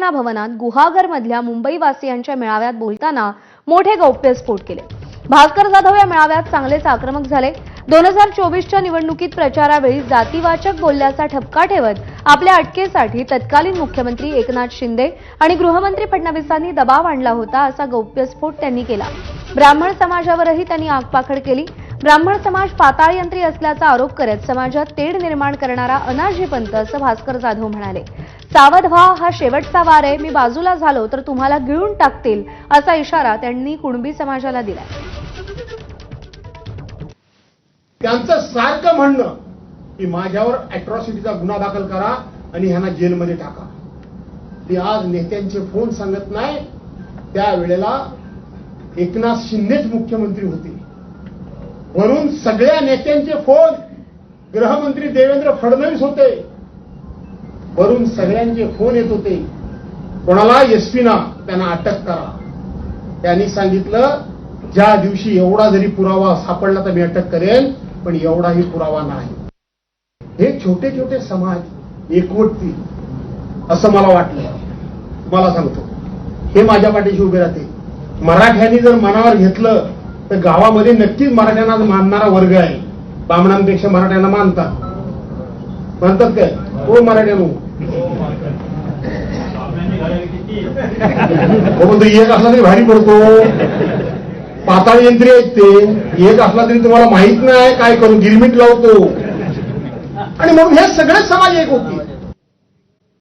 शिवसेना भवनात गुहागरमधल्या मुंबई वासियांच्या मेळाव्यात बोलताना मोठे गौप्यस्फोट केले. भास्कर जाधव या मेळाव्यात चांगलेच आक्रमक झाले. दोन हजार चोवीसच्या निवडणुकीत प्रचारावेळी जातीवाचक बोलल्याचा ठपका ठेवत आपल्या अटकेसाठी तत्कालीन मुख्यमंत्री एकनाथ शिंदे आणि गृहमंत्री फडणवीसांनी दबाव आणला होता असा गौप्यस्फोट त्यांनी केला. ब्राह्मण समाजावरही त्यांनी आगपाखड केली. ब्राह्मण समाज पाताळयंत्री असल्याचा आरोप करत समाजात तेढ निर्माण करणारा अनाजी पंत असं भास्कर जाधव म्हणाले. सावध व्हा हा शेवटचा वार आहे मी बाजूला झालो तर तुम्हाला गिळून टाकतील असा इशारा त्यांनी कुणबी समाजाला दिला त्यांचं सारखं म्हणणं की माझ्यावर अॅट्रॉसिटीचा गुन्हा दाखल करा आणि ह्यांना जेलमध्ये टाका. ते आज नेत्यांचे फोन सांगत नाही. त्यावेळेला एकनाथ शिंदेच मुख्यमंत्री होते. म्हणून सगळ्या नेत्यांचे फोन गृहमंत्री देवेंद्र फडणवीस होते. वरून सगळ्यांचे फोन येत होते. कोणाला? एसपीना त्यांना अटक करा. त्यांनी सांगितलं ज्या दिवशी एवढा जरी पुरावा सापडला तर मी अटक करेन पण एवढाही पुरावा नाही. हे छोटे छोटे समाज एकवटतील असं मला वाटलं मला सांगतो. हे माझ्या पाठीशी उभे राहते. मराठ्यांनी जर मनावर घेतलं तर गावामध्ये नक्कीच मराठ्यांना मानणारा वर्ग आहे. बामणांपेक्षा मराठ्यांना मानतात. म्हणतात काय? हो मराठ्यानो. हो म्हणतो एक असला तरी भारी पडतो. पाताळ यंत्री आहेत ते. एक असला तरी तुम्हाला माहीत नाही काय करून गिरमिट लावतो. आणि म्हणून हे सगळेच समाज एक होते.